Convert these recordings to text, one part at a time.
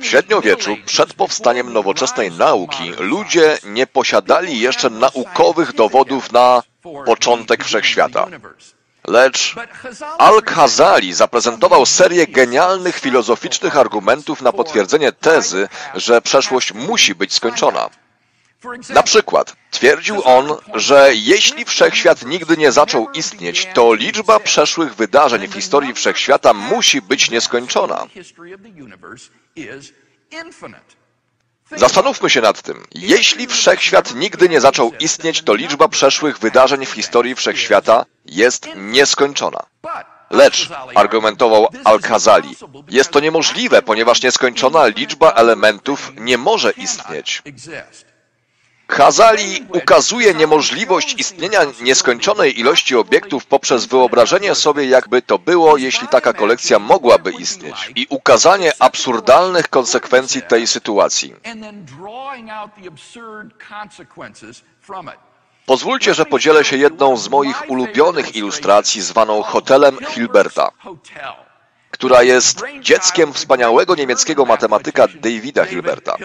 W średniowieczu, przed powstaniem nowoczesnej nauki, ludzie nie posiadali jeszcze naukowych dowodów na początek wszechświata. Lecz Al-Khazali zaprezentował serię genialnych filozoficznych argumentów na potwierdzenie tezy, że przeszłość musi być skończona. Na przykład twierdził on, że jeśli wszechświat nigdy nie zaczął istnieć, to liczba przeszłych wydarzeń w historii wszechświata musi być nieskończona. Zastanówmy się nad tym. Jeśli wszechświat nigdy nie zaczął istnieć, to liczba przeszłych wydarzeń w historii wszechświata jest nieskończona. Lecz, argumentował Al-Khazali, jest to niemożliwe, ponieważ nieskończona liczba elementów nie może istnieć. Khazali ukazuje niemożliwość istnienia nieskończonej ilości obiektów poprzez wyobrażenie sobie, jakby to było, jeśli taka kolekcja mogłaby istnieć. I ukazanie absurdalnych konsekwencji tej sytuacji. Pozwólcie, że podzielę się jedną z moich ulubionych ilustracji zwaną hotelem Hilberta, która jest dzieckiem wspaniałego niemieckiego matematyka Davida Hilberta.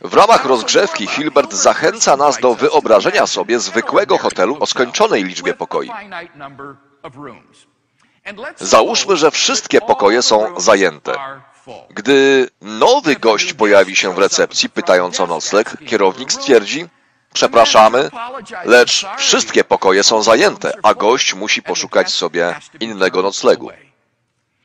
W ramach rozgrzewki Hilbert zachęca nas do wyobrażenia sobie zwykłego hotelu o skończonej liczbie pokoi. Załóżmy, że wszystkie pokoje są zajęte. Gdy nowy gość pojawi się w recepcji pytając o nocleg, kierownik stwierdzi, przepraszamy, lecz wszystkie pokoje są zajęte, a gość musi poszukać sobie innego noclegu.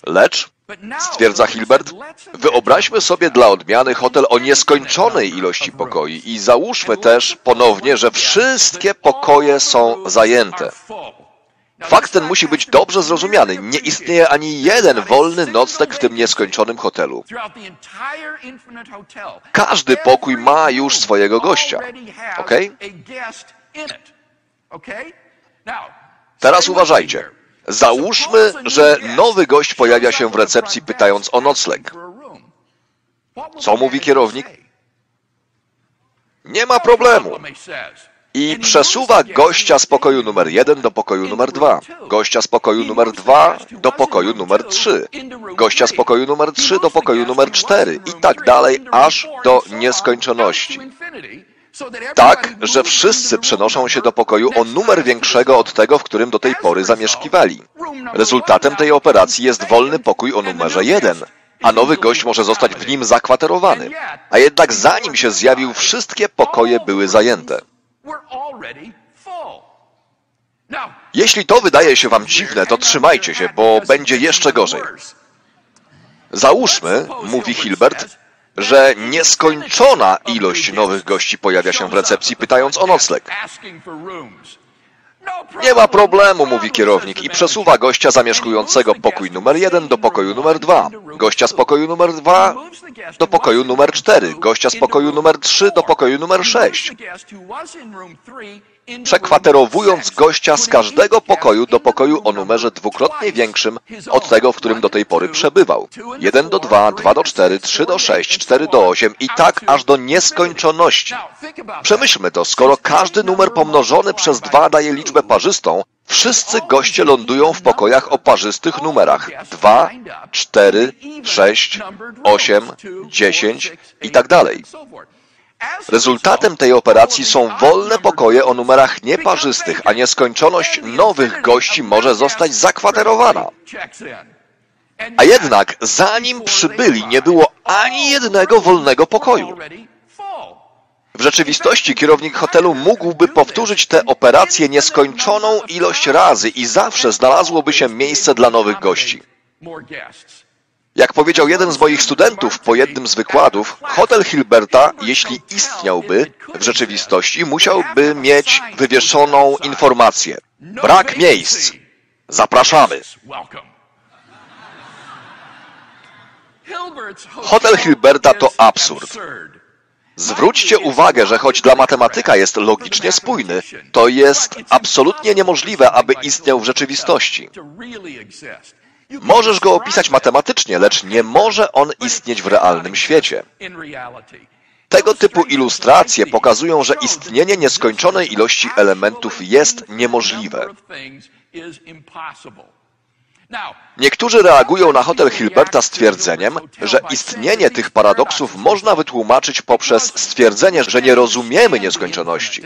Lecz Stwierdza Hilbert, wyobraźmy sobie dla odmiany hotel o nieskończonej ilości pokoi i załóżmy też ponownie, że wszystkie pokoje są zajęte. Fakt ten musi być dobrze zrozumiany. Nie istnieje ani jeden wolny nocleg w tym nieskończonym hotelu. Każdy pokój ma już swojego gościa. Ok? Teraz uważajcie. Załóżmy, że nowy gość pojawia się w recepcji pytając o nocleg. Co mówi kierownik? Nie ma problemu. I przesuwa gościa z pokoju numer 1 do pokoju numer 2, gościa z pokoju numer 2 do pokoju numer 3, gościa z pokoju numer 3 do pokoju numer 4 i tak dalej, aż do nieskończoności. Tak, że wszyscy przenoszą się do pokoju o numer większego od tego, w którym do tej pory zamieszkiwali. Rezultatem tej operacji jest wolny pokój o numerze 1, a nowy gość może zostać w nim zakwaterowany. A jednak zanim się zjawił, wszystkie pokoje były zajęte. Jeśli to wydaje się Wam dziwne, to trzymajcie się, bo będzie jeszcze gorzej. Załóżmy, mówi Hilbert, że nieskończona ilość nowych gości pojawia się w recepcji pytając o nocleg. Nie ma problemu, mówi kierownik i przesuwa gościa zamieszkującego pokój numer 1 do pokoju numer 2, gościa z pokoju numer 2 do pokoju numer 4, gościa z pokoju numer 3 do pokoju numer 6 przekwaterowując gościa z każdego pokoju do pokoju o numerze dwukrotnie większym od tego, w którym do tej pory przebywał. 1 do 2, 2 do 4, 3 do 6, 4 do 8 i tak aż do nieskończoności. Przemyślmy to, skoro każdy numer pomnożony przez 2 daje liczbę parzystą, Wszyscy goście lądują w pokojach o parzystych numerach 2, 4, 6, 8, 10 i tak dalej. Rezultatem tej operacji są wolne pokoje o numerach nieparzystych, a nieskończoność nowych gości może zostać zakwaterowana. A jednak, zanim przybyli, nie było ani jednego wolnego pokoju. W rzeczywistości kierownik hotelu mógłby powtórzyć tę operację nieskończoną ilość razy i zawsze znalazłoby się miejsce dla nowych gości. Jak powiedział jeden z moich studentów po jednym z wykładów, hotel Hilberta, jeśli istniałby w rzeczywistości, musiałby mieć wywieszoną informację. Brak miejsc. Zapraszamy. Hotel Hilberta to absurd. Zwróćcie uwagę, że choć dla matematyka jest logicznie spójny, to jest absolutnie niemożliwe, aby istniał w rzeczywistości. Możesz go opisać matematycznie, lecz nie może on istnieć w realnym świecie. Tego typu ilustracje pokazują, że istnienie nieskończonej ilości elementów jest niemożliwe. Niektórzy reagują na hotel Hilberta stwierdzeniem, że istnienie tych paradoksów można wytłumaczyć poprzez stwierdzenie, że nie rozumiemy nieskończoności.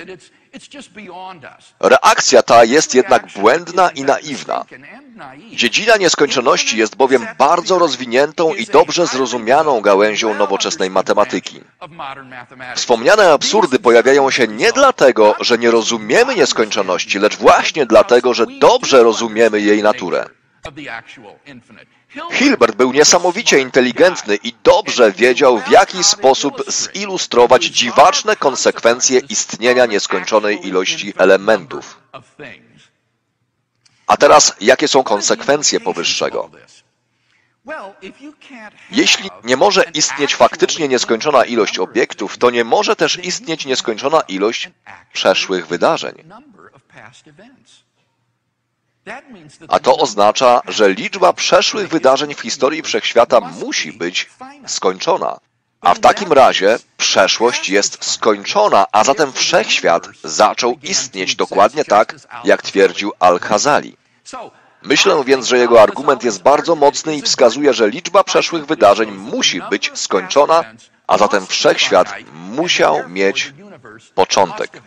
Reakcja ta jest jednak błędna i naiwna. Dziedzina nieskończoności jest bowiem bardzo rozwiniętą i dobrze zrozumianą gałęzią nowoczesnej matematyki. Wspomniane absurdy pojawiają się nie dlatego, że nie rozumiemy nieskończoności, lecz właśnie dlatego, że dobrze rozumiemy jej naturę. Hilbert był niesamowicie inteligentny i dobrze wiedział, w jaki sposób zilustrować dziwaczne konsekwencje istnienia nieskończonej ilości elementów. A teraz, jakie są konsekwencje powyższego? Jeśli nie może istnieć faktycznie nieskończona ilość obiektów, to nie może też istnieć nieskończona ilość przeszłych wydarzeń. A to oznacza, że liczba przeszłych wydarzeń w historii wszechświata musi być skończona. A w takim razie przeszłość jest skończona, a zatem wszechświat zaczął istnieć dokładnie tak, jak twierdził Al-Khazali. Myślę więc, że jego argument jest bardzo mocny i wskazuje, że liczba przeszłych wydarzeń musi być skończona, a zatem wszechświat musiał mieć początek.